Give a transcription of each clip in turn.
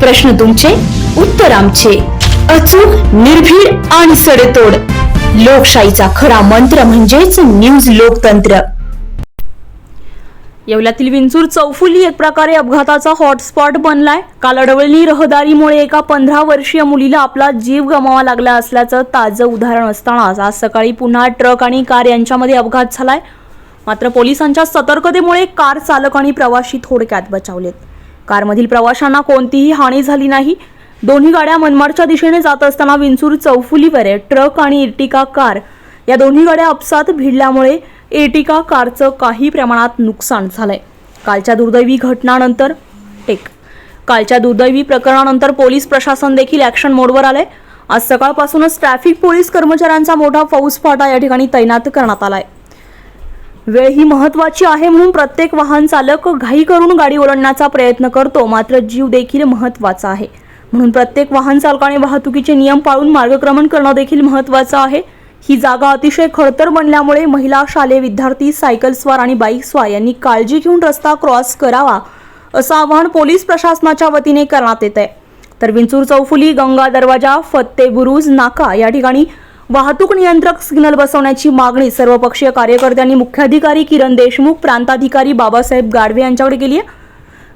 प्रश्न तुमचे उत्तर आमचे. अचूक निर्भीड आणि सडेतोड. लोकशाहीचा खरा मंत्र म्हणजेच न्यूज लोकतंत्र. येवल्यातील विंचूर चौफुली एक प्रकारे अपघाताचा हॉटस्पॉट बनलाय. काल अडवळणी रहदारीमुळे एका पंधरा वर्षीय मुलीला आपला जीव गमावा लागला असल्याचं ताजं उदाहरण असतानाच आज सकाळी पुन्हा ट्रक आणि कार यांच्यामध्ये अपघात झालाय. मात्र पोलिसांच्या सतर्कतेमुळे कार चालक आणि प्रवाशी थोडक्यात बचावलेत. कारमधील प्रवाशांना कोणतीही हानी झाली नाही. दोन्ही गाड्या मनमाडच्या दिशेने जात असताना विंचूर चौफुलीवर ट्रक आणि इर्टिका कार या दोन्ही गाड्या अपसात भिडल्यामुळे एर्टिका कारचं काही प्रमाणात नुकसान झालंय. कालच्या दुर्दैवी घटनानंतर टेक. कालच्या दुर्दैवी प्रकरणानंतर पोलीस प्रशासन देखील ॲक्शन मोडवर आलंय. आज सकाळपासूनच ट्रॅफिक पोलीस कर्मचाऱ्यांचा मोठा फौजफाटा या ठिकाणी तैनात करण्यात आलाय. वेळ ही महत्वाची आहे म्हणून प्रत्येक वाहन चालक घाई करून गाडी ओलांडण्याचा प्रयत्न करतो. मात्र जीव देखील महत्त्वाचा आहे. म्हणून प्रत्येक वाहन चालकाने वाहतुकीचे नियम पाळून मार्गक्रमण करणं देखील महत्वाचं आहे. ही जागा अतिशय खडतर बनल्यामुळे महिला शालेय विद्यार्थी सायकल स्वार आणि बाईक स्वार यांनी काळजी घेऊन रस्ता क्रॉस करावा असं आवाहन पोलीस प्रशासनाच्या वतीने करण्यात येत आहे तर विंचूर चौफुली गंगा दरवाजा फत्ते बुरुज नाका या ठिकाणी वाहतूक नियंत्रक सिग्नल बसवण्याची मागणी सर्वपक्षीय कार्यकर्त्यांनी मुख्याधिकारी किरण देशमुख प्रांताधिकारी बाबासाहेब गाडवे यांच्याकडे केली आहे.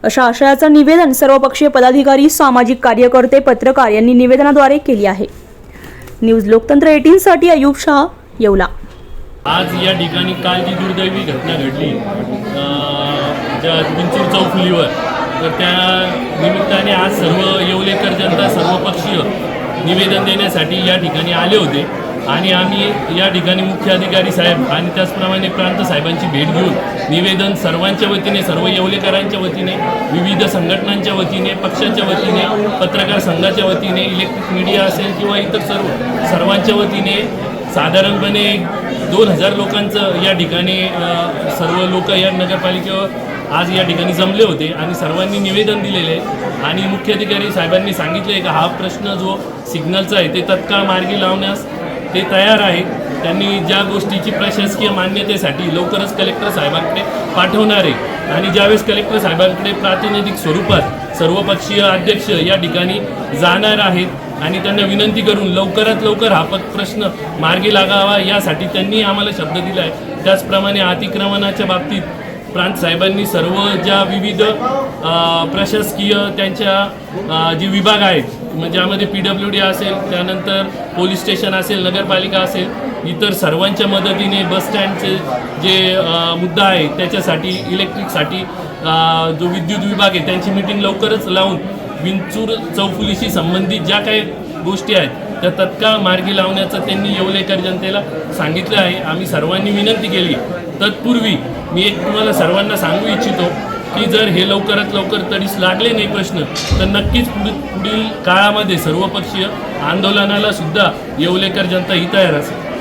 अशा आशयाचं निवेदन सर्वपक्षीय पदाधिकारी सामाजिक कार्यकर्ते पत्रकार यांनी निवेदनाद्वारे केली आहे. न्यूज लोकतंत्र एटीन साठी अयुब येवला. आज या ठिकाणी काल जी दुर्दैवी घटना घडली ज्या विंचूर चौफुलीवर तर त्या निमित्ताने आज सर्व येवलेकर जनता सर्वपक्षीय निवेदन देण्यासाठी या ठिकाणी आले होते. आणि आम्ही या ठिकाणी मुख्य अधिकारी साहेब आणि त्याचप्रमाणे प्रांत साहेबांची भेट घेऊन निवेदन सर्वांच्या वतीने सर्व येवलेकरांच्या वतीने विविध संघटनांच्या वतीने पक्षांच्या वतीने पत्रकार संघाच्या वतीने इलेक्ट्रिक मीडिया असेल किंवा इतर सर्व सर्वांच्या वतीने साधारणपणे दोन हजार लोकांचं या ठिकाणी सर्व लोक या नगरपालिकेवर आज या ठिकाणी जमले होते आणि सर्वांनी निवेदन दिलेले आहे. आणि मुख्याधिकारी साहेबांनी सांगितले का हा प्रश्न जो सिग्नलचा आहे ते तत्काळ मार्गी लावण्यास ते तयार आहे त्यांनी ज्या गोष्टीची प्रशासकीय मान्यतेसाठी लवकरच कलेक्टर साहेबांकडे पाठवणार आहे. आणि ज्यावेळेस कलेक्टर साहेबांकडे प्रातिनिधिक स्वरूपात सर्वपक्षीय अध्यक्ष या ठिकाणी जाणार आहेत आणि त्यांना विनंती करून लवकरात लवकर हा प्रश्न मार्गी लागावा यासाठी त्यांनी आम्हाला शब्द दिला आहे त्याचप्रमाणे अतिक्रमणाच्या बाबतीत प्रांत साहेबांनी सर्व ज्या विविध प्रशासकीय त्यांच्या जे विभाग आहेत म्हणजे ज्यामध्ये पी डब्ल्यू डी असेल त्यानंतर पोलीस स्टेशन असेल नगरपालिका असेल इतर सर्वांच्या मदतीने बस स्टँडचे जे मुद्दा आहे त्याच्यासाठी इलेक्ट्रिकसाठी जो विद्युत विभाग आहे त्यांची मिटिंग लवकरच लावून विंचूर चौफुलीशी संबंधित ज्या काही गोष्टी आहेत त्या तत्काळ मार्गी लावण्याचं त्यांनी येवलेकर जनतेला सांगितलं आहे. आम्ही सर्वांनी विनंती केली. तत्पूर्वी मी एक तुम्हाला सर्वांना सांगू इच्छितो की जर हे लवकरात लवकर तडीस लागले नाही प्रश्न तर नक्कीच पुढील पुढील काळामध्ये सर्वपक्षीय आंदोलनाला सुद्धा येवलेकर जनता ही तयार असेल